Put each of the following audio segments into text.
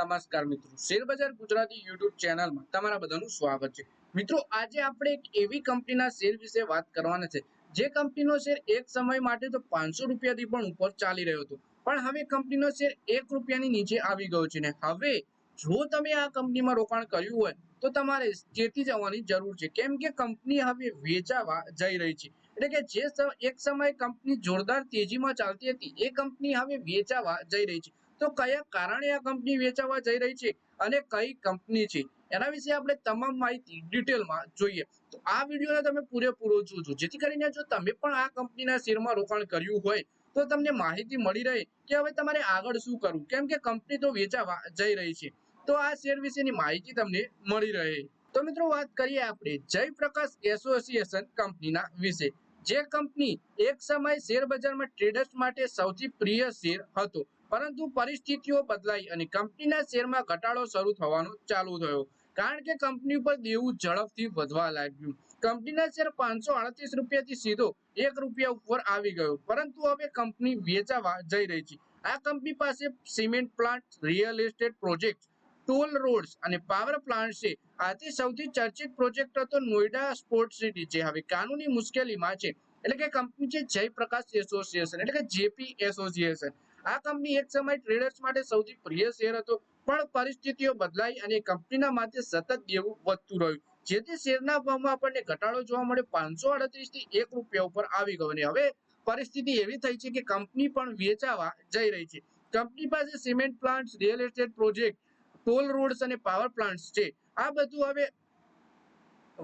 નમસ્કાર મિત્રો. શેરબજાર ગુજરાતી યુટ્યુબ ચેનલમાં તમારા બધાનું સ્વાગત છે. મિત્રો, આજે આપણે એક એવી કંપનીના શેર વિશે વાત કરવાના છે. જે કંપનીનો શેર એક સમય માટે તો પાંચસો રૂપિયાથી પણ ઉપર ચાલી રહ્યો હતો. પણ હવે કંપનીનો શેર એક રૂપિયાની નીચે આવી ગયો છે ને હવે જો તમે આ કંપનીમાં રોકાણ કર્યું હોય તો તમારે ચેતી જવાની જરૂર છે. કેમ કે કંપની હવે વેચાવા જઈ રહી છે. એટલે કે જે એક સમયે કંપની જોરદાર તેજીમાં ચાલતી હતી, એ કંપની હવે વેચાવા જઈ રહી છે. તો કયા કારણે આ કંપની વેચાવા જઈ રહી છે અને કઈ કંપની છે? એના વિશે આપણે તમામ માહિતી ડિટેલમાં જોઈએ. તો આ વિડીયોને તમે પૂરેપૂરો જોજો. જેથી કરીને જો તમે પણ આ કંપનીના શેરમાં રોકાણ કર્યું હોય, તો તમને માહિતી મળી રહે કે હવે તમારે આગળ શું કરવું. કેમ કે કંપની તો વેચાવા જઈ રહી છે. તો આ શેર વિશેની માહિતી તમને મળી રહે. તો મિત્રો વાત કરીએ આપણે જયપ્રકાશ એસોસિએશન કંપનીના વિશે. જે કંપની એક સમય શેર બજારમાં ટ્રેડર્સ માટે સૌથી પ્રિય શેર હતો. પરંતુ પરિસ્થિતિઓ બદલાઈ અને કંપનીના શેરમાં ઘટાડો શરૂ થવાનો ચાલુ થયો. કારણ કે કંપની પર દેવું ઝડપથી વધવા લાગ્યું. કંપનીના શેર પાંચસો અડતીસ રૂપિયાથી સીધો એક રૂપિયા ઉપર આવી ગયો. પરંતુ હવે કંપની વેચાવા જઈ રહી છે. આ કંપની પાસે cement plant, real estate project, toll roads અને પાવર પ્લાન્ટ છે. આથી સૌથી ચર્ચિત પ્રોજેક્ટ હતો નોઈડા સ્પોર્ટ સિટી જે હવે કાનૂની મુશ્કેલીમાં છે. એટલે કે કંપની છે જયપ્રકાશ એસોસિએશન, એટલે કે જેપી એસોસિએશન. આ કંપની એક સમય ટ્રેડર્સ માટે સૌથી પ્રિય શેર હતો. પણ પરિસ્થિતિઓ બદલાઈ અને કંપનીના માથે સતત દેવું વધતું રહ્યું. જેથી શેરના ભાવમાં આપણને ઘટાડો જોવા મળે પાંચસો અડત્રીસથી એક રૂપિયા ઉપર આવી ગયો. અને હવે પરિસ્થિતિ એવી થઈ છે કે કંપની પણ વેચાવા જઈ રહી છે. કંપની પાસે cement plant real estate project, toll roads અને પાવર પ્લાન્ટ્સ છે. આ બધું હવે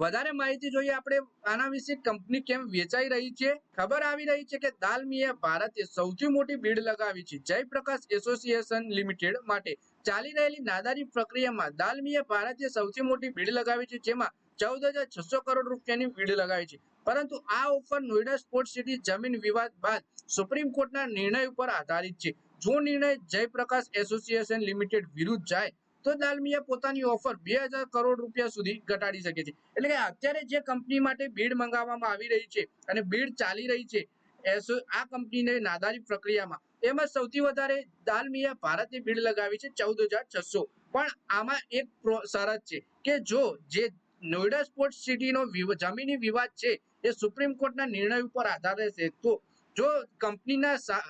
વધારે માહિતી જોઈએ આપણે આના વિશે કંપની કેમ વેચાઈ રહી છે? ખબર આવી રહી છે કે દાલમીએ ભારતે સૌથી મોટી બીડ લગાવી છે જયપ્રકાશ એસોસિએશન લિમિટેડ માટે. ચાલી રહેલી નાદારી પ્રક્રિયામાં દાલમીએ ભારતે સૌથી મોટી બીડ લગાવી છે જેમાં ચૌદ હજાર છસો કરોડ રૂપિયાની બીડ લગાવી છે. પરંતુ આ ઓફર નોઈડા સ્પોર્ટ સિટી જમીન વિવાદ બાદ સુપ્રીમ કોર્ટના નિર્ણય ઉપર આધારિત છે. જો નિર્ણય જયપ્રકાશ એસોસિએશન લિમિટેડ વિરુદ્ધ જાય તો દાલમિયા પોતાની ઓફર બે કરોડ રૂપિયા સુધી ઘટાડી શકે છે. એટલે કે અત્યારે જે કંપની માટે બીડ મંગાવવામાં આવી રહી છે અને બીડ ચાલી રહી છે આ કંપનીને નાદારી પ્રક્રિયામાં એમાં સૌથી વધારે દાલમિયા ભારતની બીડ લગાવી છે ચૌદ પણ આમાં એક શરત છે કે જો જે નોઈડા સ્પોર્ટ્સ સિટીનો જમીની વિવાદ છે, એ સુપ્રીમ કોર્ટના નિર્ણય ઉપર આધાર રહેશે, તો જો કંપનીના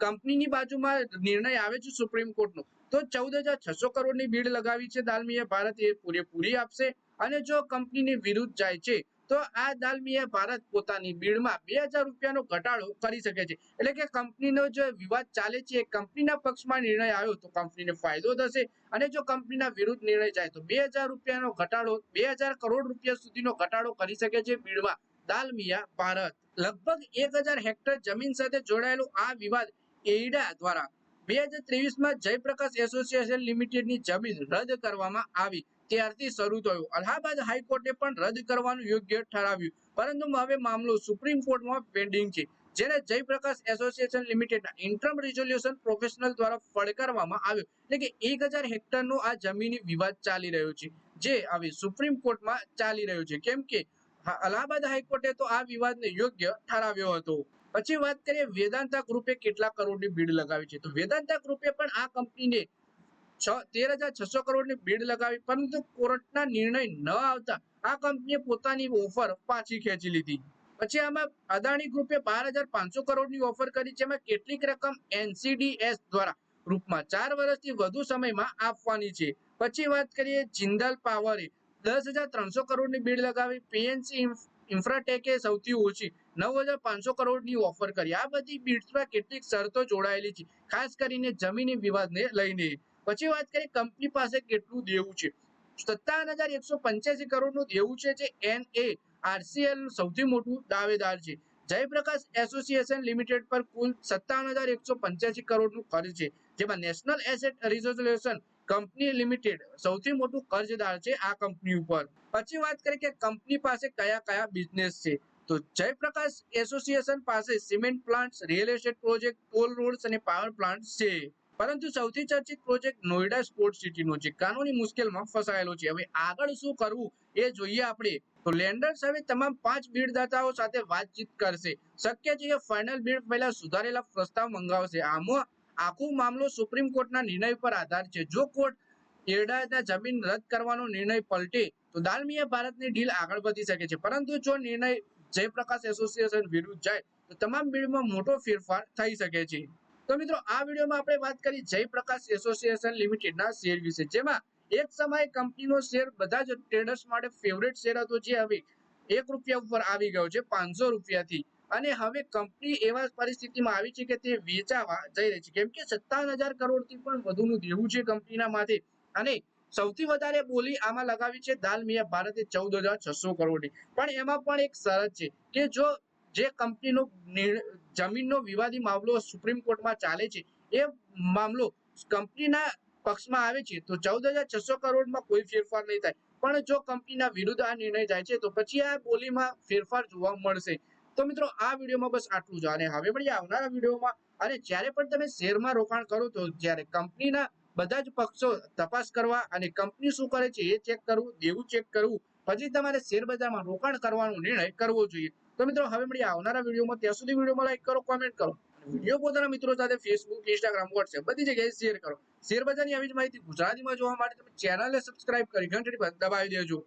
કંપનીની બાજુમાં નિર્ણય આવે છે સુપ્રીમ કોર્ટનો તો ચૌદ હજાર છસો કરોડની બીડ લગાવી છે દાલમિયા ભારત એ પૂરેપૂરી આપશે અને જો કંપનીની વિરુદ્ધ જાય છે, તો આ દાલમિયા ભારત પોતાની બીડમાં બે હજાર રૂપિયાનો ઘટાડો કરી શકે છે. એટલે કે કંપનીનો જે વિવાદ ચાલે છે. એ કંપનીના પક્ષમાં નિર્ણય આવ્યો તો કંપનીને ફાયદો થશે અને જો કંપનીના વિરુદ્ધ નિર્ણય જાય તો બે હજાર રૂપિયાનો ઘટાડો, બે હજાર કરોડ રૂપિયા સુધીનો ઘટાડો કરી શકે છે બીડમાં દાલમિયા ભારત. લગભગ એક હેક્ટર જમીન સાથે જોડાયેલું આ વિવાદ એઈડા દ્વારા બે હજાર ત્રેવીસમાં જયપ્રકાશ એસોસિએશન લિમિટેડની જમીન રદ કરવામાં આવી. ત્યારથી શરૂ થયું. અલ્હાબાદ હાઈકોર્ટે પણ રદ કરવાનું યોગ્ય ઠરાવ્યું. પરંતુ હવે મામલો સુપ્રીમ કોર્ટમાં પેન્ડિંગ છે, જેને જયપ્રકાશ એસોસિએશન લિમિટેડના ઇન્ટરમ રિઝોલ્યુશન પ્રોફેશનલ દ્વારા ફડકારવામાં આવ્યો. એટલે કે એક હજાર હેક્ટરનો આ જમીની વિવાદ ચાલી રહ્યો છે, જે હવે સુપ્રીમ કોર્ટમાં ચાલી રહ્યો છે. કેમ કે અલ્હાબાદ હાઈકોર્ટે તો આ વિવાદને યોગ્ય ઠરાવ્યો હતો. પછી વાત કરીએ વેદાંતા ગ્રુપે કેટલા કરોડની બીડ લગાવી છે. તો વેદાંતા ગ્રુપે પણ આ કંપનીને છ, તેર હજાર છસો કરોડની બીડ લગાવી, પરંતુ કોર્ટના નિર્ણય ન આવતા આ કંપનીએ પોતાની ઓફર પાછી ખેંચી લીધી. પછી આમાં અદાણી ગ્રુપે બાર હજાર પાંચસો કરોડની ઓફર કરી જેમાં કેટલીક રકમ એનસીડીએસ દ્વારા રૂપમાં ચાર વર્ષથી વધુ સમયમાં આપવાની છે. પછી વાત કરીએ જિંદલ પાવરે, દસ હજાર ત્રણસો કરોડની બીડ લગાવી પીએનસી ઇન્ફ્રાટેકે સૌથી ઓછી નવ હજાર પાંચસો કરોડની ઓફર કરી. આ બધી બિડ્સમાં કેટલીક શરતો જોડાયેલી છે, ખાસ કરીને જમીની વિવાદને લઈને. પછી વાત કરીએ કંપની પાસે કેટલું દેવું છે. સત્તાવન હજાર એકસો પંચ્યાસી કરોડનું દેવું છે જે એન એ આરસીએલ સૌથી મોટું દાવેદાર છે. જયપ્રકાશ એસોસિએશન લિમિટેડ પર કુલ સત્તાવન હજાર એકસો પંચ્યાસી કરોડનું ખર્ચ છે, જેમાં national asset resolution company limited સૌથી મોટું કર્જદાર છે આ કંપની ઉપર. પછી વાત કરીએ કે કંપની પાસે કયા કયા બિઝનેસ છે. તો જયપ્રકાશ એસોસિએશન પાસે cement plant real estate project toll roads અને પાવર પ્લાન્ટ છે. પરંતુ સૌથી ચર્ચિત પ્રોજેક્ટ નોઈડા સ્પોર્ટ સિટીનો છે. કાનૂની મુશ્કેલમાં ફસાયેલો છે. હવે આગળ શું કરવું એ જોઈએ આપણે. તો લેન્ડર્સ હવે તમામ પાંચ બીડદાતાઓ સાથે વાતચીત કરશે. શક્ય છે કે ફાઇનલ બીડ પહેલા સુધારેલા પ્રસ્તાવ મંગાવશે. આમાં આખો મામલો સુપ્રીમ કોર્ટના નિર્ણય પર આધાર છે. જો કોર્ટ એરડાના જમીન રદ કરવાનો નિર્ણય પલટે, તો દાલમિયા ભારતની ડીલ આગળ વધી શકે છે. પરંતુ જો નિર્ણય જયપ્રકાશ એસોસિએશન વિરુદ્ધ જાય, તો તમામ બિલમાં મોટો ફેરફાર થઈ શકે છે. તો મિત્રો, આ વિડીયોમાં આપણે વાત કરી જયપ્રકાશ એસોસિએશન લિમિટેડના શેર વિશે. જેમાં એક સમયે કંપનીનો શેર બધા જ ટ્રેડર્સ માટે ફેવરેટ શેર હતો, જે હવે એક રૂપિયા ઉપર આવી ગયો છે, પાંચસો રૂપિયાથી. અને હવે કંપની એવા પરિસ્થિતિમાં આવી છે કે તે વેચાવા જઈ રહી છે. કેમ કે સત્તાવન હજાર કરોડથી પણ વધુનું દેવું છે કંપનીના માથે. અને સૌથી વધારે બોલી આમાં લગાવી છે દાલમિયા ભારતે ચૌદ હજાર છસો કરોડની. પણ એમાં પણ એક શરત છે કે જો જે કંપનીનો જમીનનો વિવાદી મામલો સુપ્રીમ કોર્ટમાં ચાલે છે, એ મામલો કંપનીના પક્ષમાં આવે છે, તો ચૌદ હજાર છસો કરોડમાં કોઈ ફેરફાર નહીં થાય. પણ જો કંપનીના વિરુદ્ધ આ નિર્ણય જાય છે, તો પછી આ બોલીમાં ફેરફાર જોવા મળશે. તો મિત્રો આ વિડીયોમાં બસ આટલું જ. અને હવે મળીએ આવનારા વિડીયોમાં. અને જ્યારે પણ તમે શેરમાં રોકાણ કરો તો જ્યારે કંપનીના બધા જ પક્ષો તપાસ કરવા અને કંપની શું કરે છે એ ચેક કરવું, દેવું ચેક કરવું, પછી તમારે શેર બજારમાં રોકાણ કરવાનો નિર્ણય કરવો જોઈએ. તો મિત્રો હવે મળીએ આવનારા વિડીયોમાં. ત્યાં સુધી વિડીયોમાં લાઈક કરો કોમેન્ટ કરો. વીડિયો પોતાના મિત્રો સાથે ફેસબુક ઇન્સ્ટાગ્રામ વોટ્સએપ બધી જગ્યાએ શેર કરો. શેર બજારની આવી જ માહિતી ગુજરાતીમાં જોવા માટે તમે ચેનલને સબસ્ક્રાઇબ કરી ઘંટડી પર દબાવી દેજો.